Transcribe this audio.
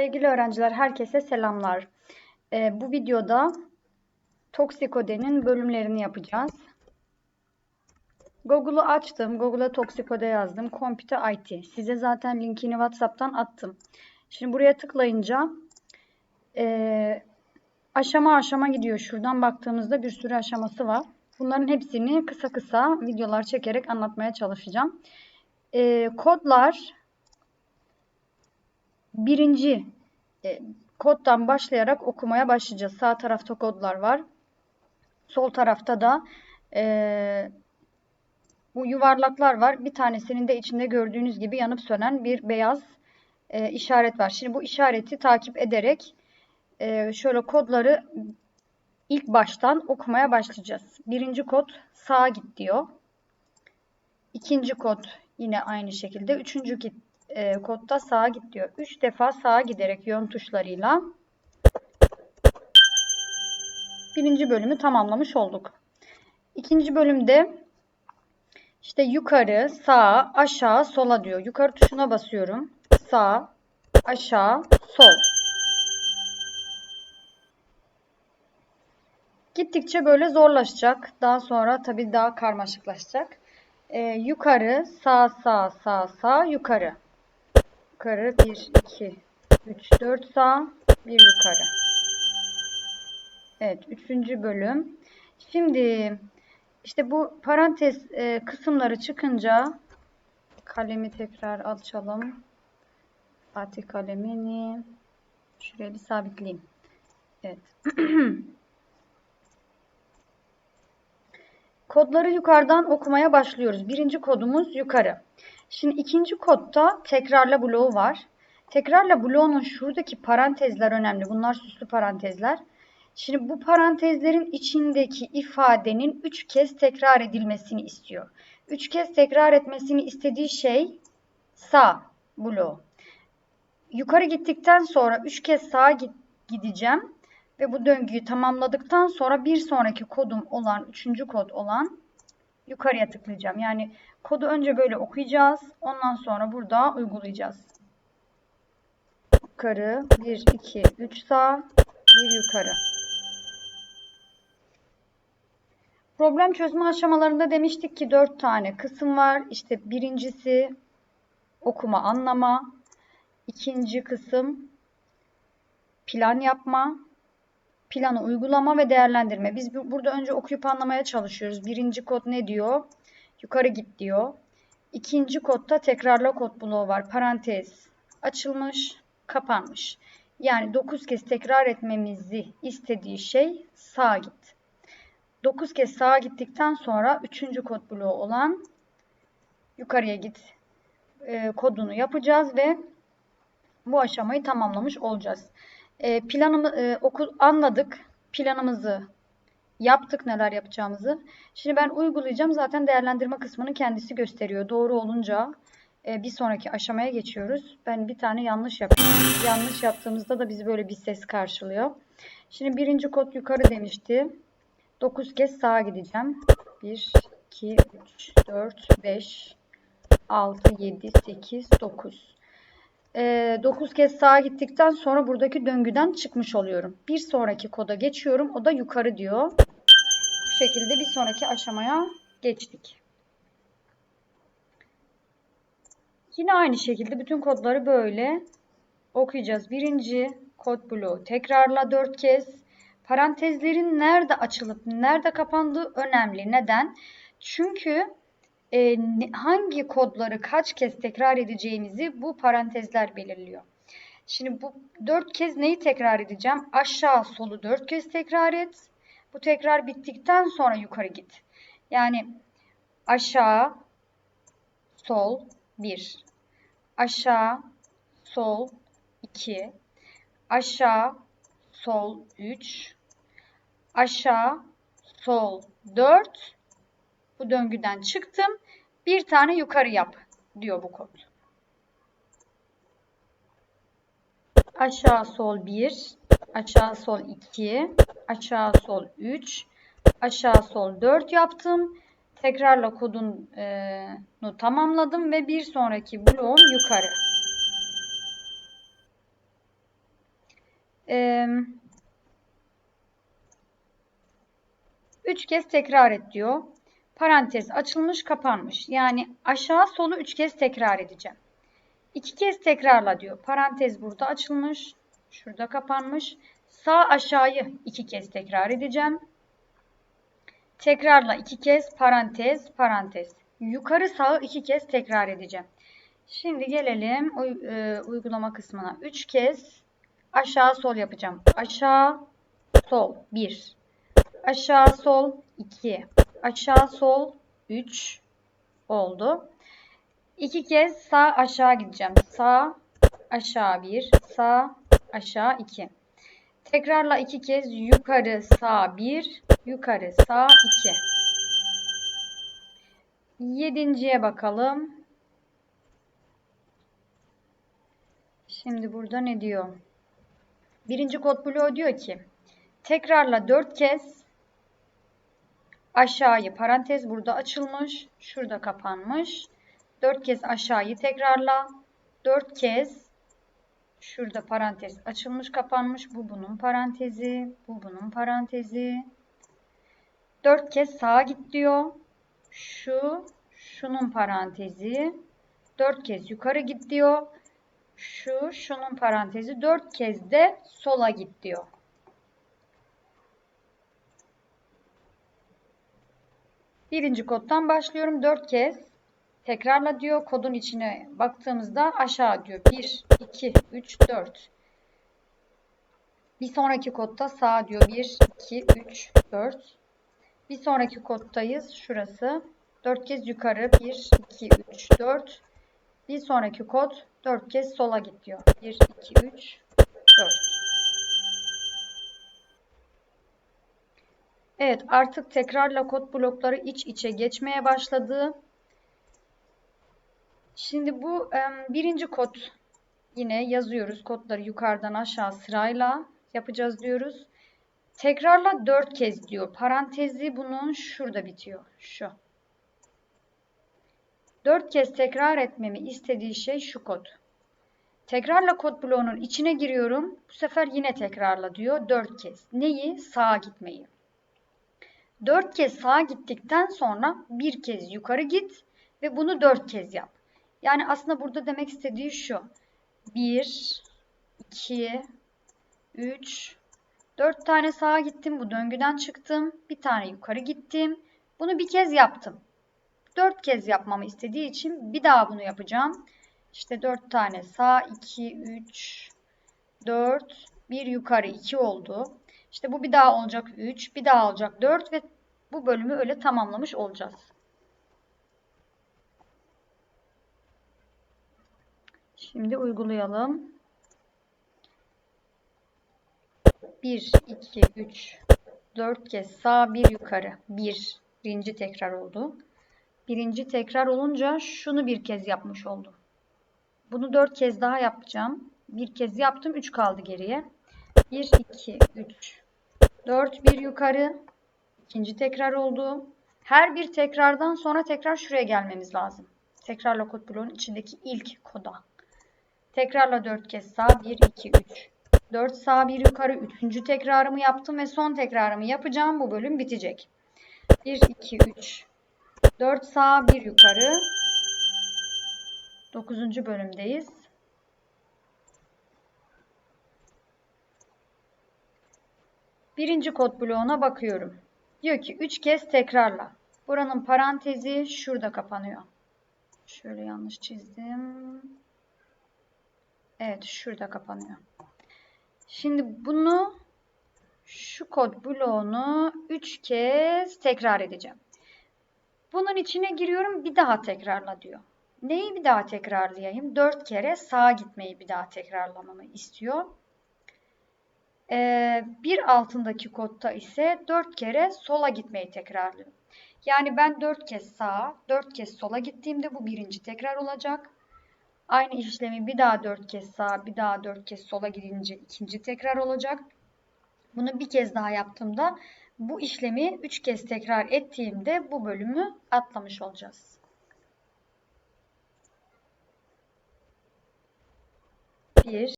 Sevgili öğrenciler, herkese selamlar. Ee, bu videoda Toksikode'nin bölümlerini yapacağız. Google'u açtım. Google'a Toksikode yazdım. Computer IT. Size zaten linkini WhatsApp'tan attım. Şimdi buraya tıklayınca e, aşama aşama gidiyor. Şuradan baktığımızda bir sürü aşaması var. Bunların hepsini kısa kısa videolar çekerek anlatmaya çalışacağım. E, kodlar birinci e, koddan başlayarak okumaya başlayacağız. Sağ tarafta kodlar var. Sol tarafta da e, bu yuvarlaklar var. Bir tanesinin de içinde gördüğünüz gibi yanıp sönen bir beyaz e, işaret var. Şimdi bu işareti takip ederek e, şöyle kodları ilk baştan okumaya başlayacağız. Birinci kod sağa git diyor. İkinci kod yine aynı şekilde. Üçüncü e, kodda sağa git diyor. Üç defa sağa giderek yön tuşlarıyla birinci bölümü tamamlamış olduk. İkinci bölümde işte yukarı, sağa, aşağı, sola diyor. Yukarı tuşuna basıyorum. Sağ, aşağı, sol. Gittikçe böyle zorlaşacak. Daha sonra tabii daha karmaşıklaşacak. Ee, yukarı, sağ, sağ, sağ, sağ, yukarı. Yukarı 1, 2, 3, 4 sağ, 1 yukarı. Evet, üçüncü bölüm. Şimdi işte bu parantez e, kısımları çıkınca kalemi tekrar açalım. Fatih kalemini şuraya bir sabitleyeyim. Evet. Kodları yukarıdan okumaya başlıyoruz. Birinci kodumuz yukarı. Şimdi ikinci kodda tekrarla bloğu var. Tekrarla bloğunun şuradaki parantezler önemli. Bunlar süslü parantezler. Şimdi bu parantezlerin içindeki ifadenin üç kez tekrar edilmesini istiyor. Üç kez tekrar etmesini istediği şey sağ bloğu. Yukarı gittikten sonra üç kez sağa gideceğim ve bu döngüyü tamamladıktan sonra bir sonraki kodum olan, üçüncü kod olan yukarıya tıklayacağım. Yani kodu önce böyle okuyacağız. Ondan sonra burada uygulayacağız. Yukarı 1, 2, 3 sağ, 1 yukarı. Problem çözme aşamalarında demiştik ki 4 tane kısım var. İşte birincisi okuma anlama. ikinci kısım plan yapma. Planı uygulama ve değerlendirme. Biz burada önce okuyup anlamaya çalışıyoruz. Birinci kod ne diyor? Yukarı git diyor. İkinci kodda tekrarla kod bloğu var. Parantez açılmış, kapanmış. Yani 9 kez tekrar etmemizi istediği şey sağa git. 9 kez sağa gittikten sonra 3. kod bloğu olan yukarıya git e, kodunu yapacağız ve bu aşamayı tamamlamış olacağız. E, planımı e, oku, anladık. Planımızı yaptık neler yapacağımızı. Şimdi ben uygulayacağım. Zaten değerlendirme kısmını kendisi gösteriyor. Doğru olunca e, bir sonraki aşamaya geçiyoruz. Ben bir tane yanlış yapıyorum. Yanlış yaptığımızda da bizi böyle bir ses karşılıyor. Şimdi birinci kod yukarı demişti. 9 kez sağa gideceğim. 1, 2, 3, 4, 5, 6, 7, 8, 9. 9 kez sağa gittikten sonra buradaki döngüden çıkmış oluyorum. Bir sonraki koda geçiyorum. O da yukarı diyor. Bu şekilde bir sonraki aşamaya geçtik. Yine aynı şekilde bütün kodları böyle okuyacağız. Birinci kod bloğu tekrarla 4 kez. Parantezlerin nerede açılıp nerede kapandığı önemli. Neden? Çünkü e, hangi kodları kaç kez tekrar edeceğimizi bu parantezler belirliyor. Şimdi bu dört kez neyi tekrar edeceğim? Aşağı solu dört kez tekrar et. Bu tekrar bittikten sonra yukarı git. Yani aşağı sol 1. Aşağı sol 2. Aşağı sol 3. Aşağı sol 4 bu döngüden çıktım. Bir tane yukarı yap diyor bu kod. Aşağı sol 1, aşağı sol 2, aşağı sol 3, aşağı sol 4 yaptım. Tekrarla kodunu tamamladım ve bir sonraki bloğum yukarı. Üç kez tekrar et diyor. Parantez açılmış kapanmış. Yani aşağı solu üç kez tekrar edeceğim. İki kez tekrarla diyor. Parantez burada açılmış. Şurada kapanmış. Sağ aşağıyı iki kez tekrar edeceğim. Tekrarla iki kez parantez parantez. Yukarı sağı iki kez tekrar edeceğim. Şimdi gelelim e, uygulama kısmına. Üç kez aşağı sol yapacağım. Aşağı sol 1. Aşağı sol 2. Aşağı sol 3 oldu. İki kez sağ aşağı gideceğim. Sağ aşağı 1. Sağ aşağı 2. Tekrarla iki kez yukarı sağ 1. Yukarı sağ 2. Yedinciye bakalım. Şimdi burada ne diyor? Birinci kod bloğu diyor ki tekrarla 4 kez aşağıyı parantez burada açılmış. Şurada kapanmış. 4 kez aşağıyı tekrarla. 4 kez şurada parantez açılmış kapanmış. Bu bunun parantezi. Bu bunun parantezi. 4 kez sağa git diyor. Şu şunun parantezi. 4 kez yukarı git diyor. Şu şunun parantezi. 4 kez de sola git diyor. Birinci koddan başlıyorum. 4 kez tekrarla diyor. Kodun içine baktığımızda aşağı diyor. 1, 2, 3, 4. Bir sonraki kodda sağ diyor. 1, 2, 3, 4. Bir sonraki koddayız. Şurası. 4 kez yukarı. 1, 2, 3, 4. Bir sonraki kod 4 kez sola git diyor. 1, 2, 3, 4. Evet artık tekrarla kod blokları iç içe geçmeye başladı. Şimdi bu birinci kod yine yazıyoruz. Kodları yukarıdan aşağı sırayla yapacağız diyoruz. Tekrarla 4 kez diyor. Parantezi bunun şurada bitiyor. Şu. 4 kez tekrar etmemi istediği şey şu kod. Tekrarla kod bloğunun içine giriyorum. Bu sefer yine tekrarla diyor 4 kez. Neyi? Sağa gitmeyi. 4 kez sağa gittikten sonra bir kez yukarı git ve bunu 4 kez yap. Yani aslında burada demek istediği şu. 1, 2, 3, 4 tane sağa gittim. Bu döngüden çıktım. Bir tane yukarı gittim. Bunu bir kez yaptım. 4 kez yapmamı istediği için bir daha bunu yapacağım. İşte 4 tane sağ 2, 3, 4, 1 yukarı 2 oldu. İşte bu bir daha olacak 3, bir daha olacak 4 ve bu bölümü öyle tamamlamış olacağız. Şimdi uygulayalım. 1, 2, 3, 4 kez sağ, 1 yukarı. 1. Birinci tekrar oldu. Birinci tekrar olunca şunu bir kez yapmış oldum. Bunu 4 kez daha yapacağım. Bir kez yaptım. 3 kaldı geriye. 1, 2, 3, 4, 1 yukarı. İkinci tekrar oldu. Her bir tekrardan sonra tekrar şuraya gelmemiz lazım. Tekrarla kod bloğunun içindeki ilk koda. Tekrarla 4 kez sağ 1, 2, 3. 4 sağ 1 yukarı. Üçüncü tekrarımı yaptım ve son tekrarımı yapacağım. Bu bölüm bitecek. 1, 2, 3. 4 sağ 1 yukarı. 9. bölümdeyiz. Birinci kod bloğuna bakıyorum. Diyor ki 3 kez tekrarla. Buranın parantezi şurada kapanıyor. Şöyle yanlış çizdim. Evet şurada kapanıyor. Şimdi bunu şu kod bloğunu 3 kez tekrar edeceğim. Bunun içine giriyorum bir daha tekrarla diyor. Neyi bir daha tekrarlayayım? 4 kere sağa gitmeyi bir daha tekrarlamamı istiyor. Ee, bir altındaki kodda ise 4 kere sola gitmeyi tekrarlıyorum. Yani ben 4 kez sağa, 4 kez sola gittiğimde bu birinci tekrar olacak. Aynı işlemi bir daha 4 kez sağa, bir daha 4 kez sola gidince ikinci tekrar olacak. Bunu bir kez daha yaptığımda bu işlemi 3 kez tekrar ettiğimde bu bölümü atlamış olacağız. Bir,